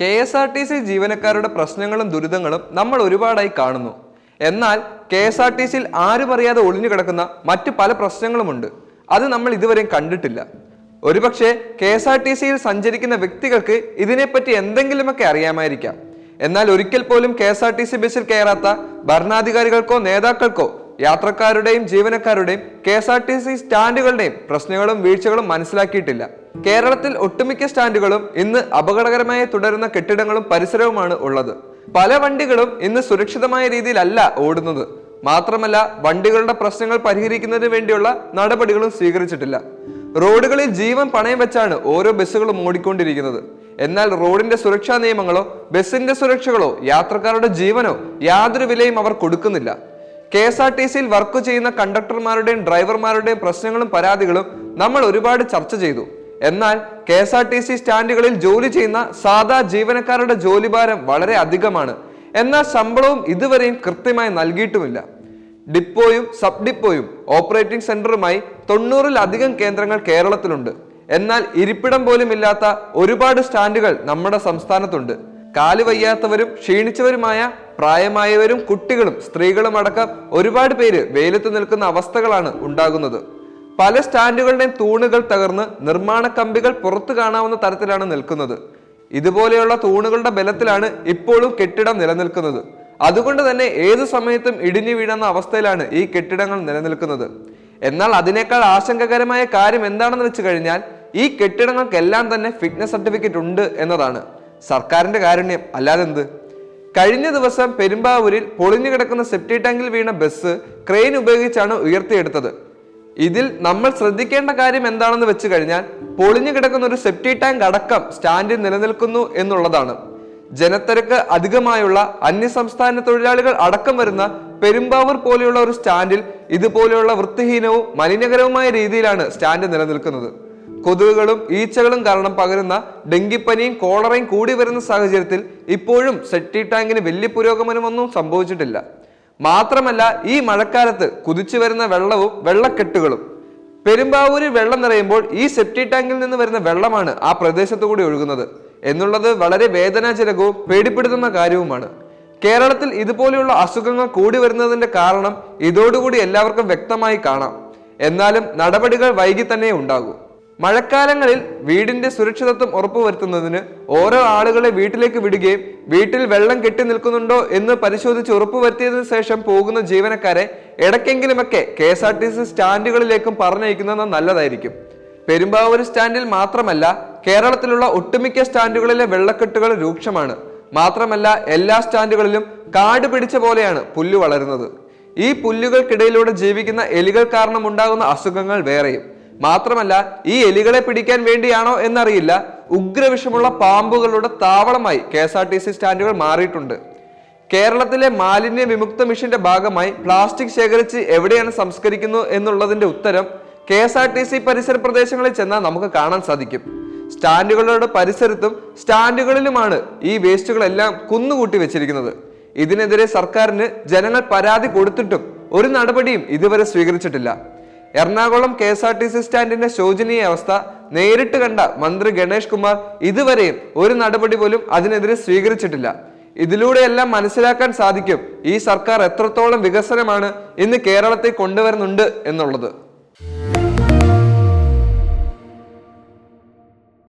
K S R T C ജീവനക്കാരുടെ പ്രശ്നങ്ങളും ദുരിതങ്ങളും നമ്മൾ ഒരുപാടായി കാണുന്നു. എന്നാൽ കെ എസ് ആർ ടി സിയിൽ ആരും അറിയാതെ ഒളിഞ്ഞു കിടക്കുന്ന മറ്റു പല പ്രശ്നങ്ങളുമുണ്ട്. അത് നമ്മൾ ഇതുവരെയും കണ്ടിട്ടില്ല. ഒരുപക്ഷെ കെ എസ് ആർ ടി സിയിൽ സഞ്ചരിക്കുന്ന വ്യക്തികൾക്ക് ഇതിനെപ്പറ്റി എന്തെങ്കിലുമൊക്കെ അറിയാമായിരിക്കാം. എന്നാൽ ഒരിക്കൽ പോലും K S R T C ബസ്സിൽ കയറാത്ത ഭരണാധികാരികൾക്കോ നേതാക്കൾക്കോ യാത്രക്കാരുടെയും ജീവനക്കാരുടെയും K S R T C സ്റ്റാൻഡുകളുടെയും പ്രശ്നങ്ങളും വീഴ്ചകളും മനസ്സിലാക്കിയിട്ടില്ല. കേരളത്തിൽ ഒട്ടുമിക്ക സ്റ്റാൻഡുകളും ഇന്ന് അപകടകരമായി തുടരുന്ന കെട്ടിടങ്ങളും പരിസരവുമാണ് ഉള്ളത്. പല വണ്ടികളും ഇന്ന് സുരക്ഷിതമായ രീതിയിലല്ല ഓടുന്നത്. മാത്രമല്ല വണ്ടികളുടെ പ്രശ്നങ്ങൾ പരിഹരിക്കുന്നതിന് വേണ്ടിയുള്ള നടപടികളും സ്വീകരിച്ചിട്ടില്ല. റോഡുകളിൽ ജീവൻ പണയം വെച്ചാണ് ഓരോ ബസ്സുകളും ഓടിക്കൊണ്ടിരിക്കുന്നത്. എന്നാൽ റോഡിന്റെ സുരക്ഷാ നിയമങ്ങളോ ബസ്സിന്റെ സുരക്ഷകളോ യാത്രക്കാരുടെ ജീവനോ യാതൊരു വിലയും അവർ കൊടുക്കുന്നില്ല. കെ എസ് ആർ ടി സിയിൽ വർക്ക് ചെയ്യുന്ന കണ്ടക്ടർമാരുടെയും ഡ്രൈവർമാരുടെയും പ്രശ്നങ്ങളും പരാതികളും നമ്മൾ ഒരുപാട് ചർച്ച ചെയ്തു. എന്നാൽ K S R T C സ്റ്റാൻഡുകളിൽ ജോലി ചെയ്യുന്ന സാധാ ജീവനക്കാരുടെ ജോലിഭാരം വളരെ അധികമാണ്. എന്നാൽ ശമ്പളവും ഇതുവരെയും കൃത്യമായി നൽകിയിട്ടുമില്ല. ഡിപ്പോയും സബ് ഡിപ്പോയും ഓപ്പറേറ്റിംഗ് സെന്ററുമായി തൊണ്ണൂറിലധികം കേന്ദ്രങ്ങൾ കേരളത്തിലുണ്ട്. എന്നാൽ ഇരിപ്പിടം പോലും ഇല്ലാത്ത ഒരുപാട് സ്റ്റാൻഡുകൾ നമ്മുടെ സംസ്ഥാനത്തുണ്ട്. കാൽ വയ്യാത്തവരും ക്ഷീണിച്ചവരുമായ പ്രായമായവരും കുട്ടികളും സ്ത്രീകളും അടക്കം ഒരുപാട് പേര് വെയിലത്ത് നിൽക്കുന്ന അവസ്ഥകളാണ് ഉണ്ടാകുന്നത്. പല സ്റ്റാൻഡുകളുടെയും തൂണുകൾ തകർന്ന് നിർമ്മാണ കമ്പികൾ പുറത്തു കാണാവുന്ന തരത്തിലാണ് നിൽക്കുന്നത്. ഇതുപോലെയുള്ള തൂണുകളുടെ ബലത്തിലാണ് ഇപ്പോഴും കെട്ടിടം നിലനിൽക്കുന്നത്. അതുകൊണ്ട് തന്നെ ഏതു സമയത്തും ഇടിഞ്ഞു വീഴുന്ന അവസ്ഥയിലാണ് ഈ കെട്ടിടങ്ങൾ നിലനിൽക്കുന്നത്. എന്നാൽ അതിനേക്കാൾ ആശങ്കകരമായ കാര്യം എന്താണെന്ന് വെച്ച് കഴിഞ്ഞാൽ ഈ കെട്ടിടങ്ങൾക്കെല്ലാം തന്നെ ഫിറ്റ്നസ് സർട്ടിഫിക്കറ്റ് ഉണ്ട് എന്നതാണ്. സർക്കാരിന്റെ കാരുണ്യം. അല്ലാതെന്ത് കഴിഞ്ഞ ദിവസം പെരുമ്പാവൂരിൽ പൊളിഞ്ഞു കിടക്കുന്ന സെപ്റ്റി ടാങ്കിൽ വീണ ബസ് ക്രെയിൻ ഉപയോഗിച്ചാണ് ഉയർത്തിയെടുത്തത്. ഇതിൽ നമ്മൾ ശ്രദ്ധിക്കേണ്ട കാര്യം എന്താണെന്ന് വെച്ച് കഴിഞ്ഞാൽ പൊളിഞ്ഞു കിടക്കുന്ന ഒരു സെപ്റ്റി ടാങ്ക് അടക്കം സ്റ്റാൻഡിൽ നിലനിൽക്കുന്നു എന്നുള്ളതാണ്. ജനത്തിരക്ക് അധികമായുള്ള അന്യസംസ്ഥാന തൊഴിലാളികൾ അടക്കം വരുന്ന പെരുമ്പാവൂർ പോലെയുള്ള ഒരു സ്റ്റാൻഡിൽ ഇതുപോലെയുള്ള വൃത്തിഹീനവും മലിനകരവുമായ രീതിയിലാണ് സ്റ്റാൻഡ് നിലനിൽക്കുന്നത്. കൊതുകുകളും ഈച്ചകളും കാരണം പകരുന്ന ഡെങ്കിപ്പനിയും കോളറയും കൂടി വരുന്ന സാഹചര്യത്തിൽ ഇപ്പോഴും സെപ്റ്റി ടാങ്കിന് വലിയ പുരോഗമനമൊന്നും സംഭവിച്ചിട്ടില്ല. മാത്രമല്ല ഈ മഴക്കാലത്ത് കുതിച്ചു വരുന്ന വെള്ളവും വെള്ളക്കെട്ടുകളും. പെരുമ്പാവൂരിൽ വെള്ളം നിറയുമ്പോൾ ഈ സെപ്റ്റി ടാങ്കിൽ നിന്ന് വരുന്ന വെള്ളമാണ് ആ പ്രദേശത്തു കൂടി ഒഴുകുന്നത്. എന്നുള്ളത് വളരെ വേദനാജനകവും പേടിപ്പെടുത്തുന്ന കാര്യവുമാണ്. കേരളത്തിൽ ഇതുപോലെയുള്ള അസുഖങ്ങൾ കൂടി വരുന്നതിന്റെ കാരണം ഇതോടുകൂടി എല്ലാവർക്കും വ്യക്തമായി കാണാം. എന്നാലും നടപടികൾ വൈകി തന്നെ ഉണ്ടാകൂ. മഴക്കാലങ്ങളിൽ വീടിന്റെ സുരക്ഷിതത്വം ഉറപ്പുവരുത്തുന്നതിന് ഓരോ ആളുകളെ വീട്ടിലേക്ക് വിടുകയും വീട്ടിൽ വെള്ളം കെട്ടി നിൽക്കുന്നുണ്ടോ എന്ന് പരിശോധിച്ച് ഉറപ്പുവരുത്തിയതിനു ശേഷം പോകുന്ന ജീവനക്കാരെ ഇടയ്ക്കെങ്കിലുമൊക്കെ K S R T C സ്റ്റാൻഡുകളിലേക്കും പറഞ്ഞയക്കുന്നത് നല്ലതായിരിക്കും. പെരുമ്പാവൂർ സ്റ്റാൻഡിൽ മാത്രമല്ല കേരളത്തിലുള്ള ഒട്ടുമിക്ക സ്റ്റാൻഡുകളിലെ വെള്ളക്കെട്ടുകൾ രൂക്ഷമാണ്. മാത്രമല്ല എല്ലാ സ്റ്റാൻഡുകളിലും കാട് പിടിച്ച പോലെയാണ് പുല്ല് വളരുന്നത്. ഈ പുല്ലുകൾക്കിടയിലൂടെ ജീവിക്കുന്ന എലികൾ കാരണം ഉണ്ടാകുന്ന അസുഖങ്ങൾ വേറെയും. മാത്രമല്ല ഈ എലികളെ പിടിക്കാൻ വേണ്ടിയാണോ എന്നറിയില്ല. ഉഗ്രവിഷമുള്ള പാമ്പുകളുടെ താവളമായി K S R T C സ്റ്റാൻഡുകൾ മാറിയിട്ടുണ്ട്. കേരളത്തിലെ മാലിന്യ വിമുക്ത മിഷന്റെ ഭാഗമായി പ്ലാസ്റ്റിക് ശേഖരിച്ച് എവിടെയാണ് സംസ്കരിക്കുന്നു എന്നുള്ളതിന്റെ ഉത്തരം K S R T C പരിസര പ്രദേശങ്ങളിൽ ചെന്നാൽ നമുക്ക് കാണാൻ സാധിക്കും. സ്റ്റാൻഡുകളുടെ പരിസരത്തും സ്റ്റാൻഡുകളിലുമാണ് ഈ വേസ്റ്റുകളെല്ലാം കുന്നുകൂട്ടി വെച്ചിരിക്കുന്നത്. ഇതിനെതിരെ സർക്കാരിന് ജനങ്ങൾ പരാതി കൊടുത്തിട്ടും ഒരു നടപടിയും ഇതുവരെ സ്വീകരിച്ചിട്ടില്ല. Ernakulam K S R T C സ്റ്റാൻഡിന്റെ ശോചനീയ അവസ്ഥ നേരിട്ട് കണ്ട മന്ത്രി ഗണേഷ് കുമാർ ഇതുവരെയും ഒരു നടപടി പോലും അതിനെതിരെ സ്വീകരിച്ചിട്ടില്ല. ഇതിലൂടെയെല്ലാം മനസ്സിലാക്കാൻ സാധിക്കും ഈ സർക്കാർ എത്രത്തോളം വികസനമാണ് ഇന്ന് കേരളത്തെ കൊണ്ടുവരുന്നുണ്ട് എന്നുള്ളത്.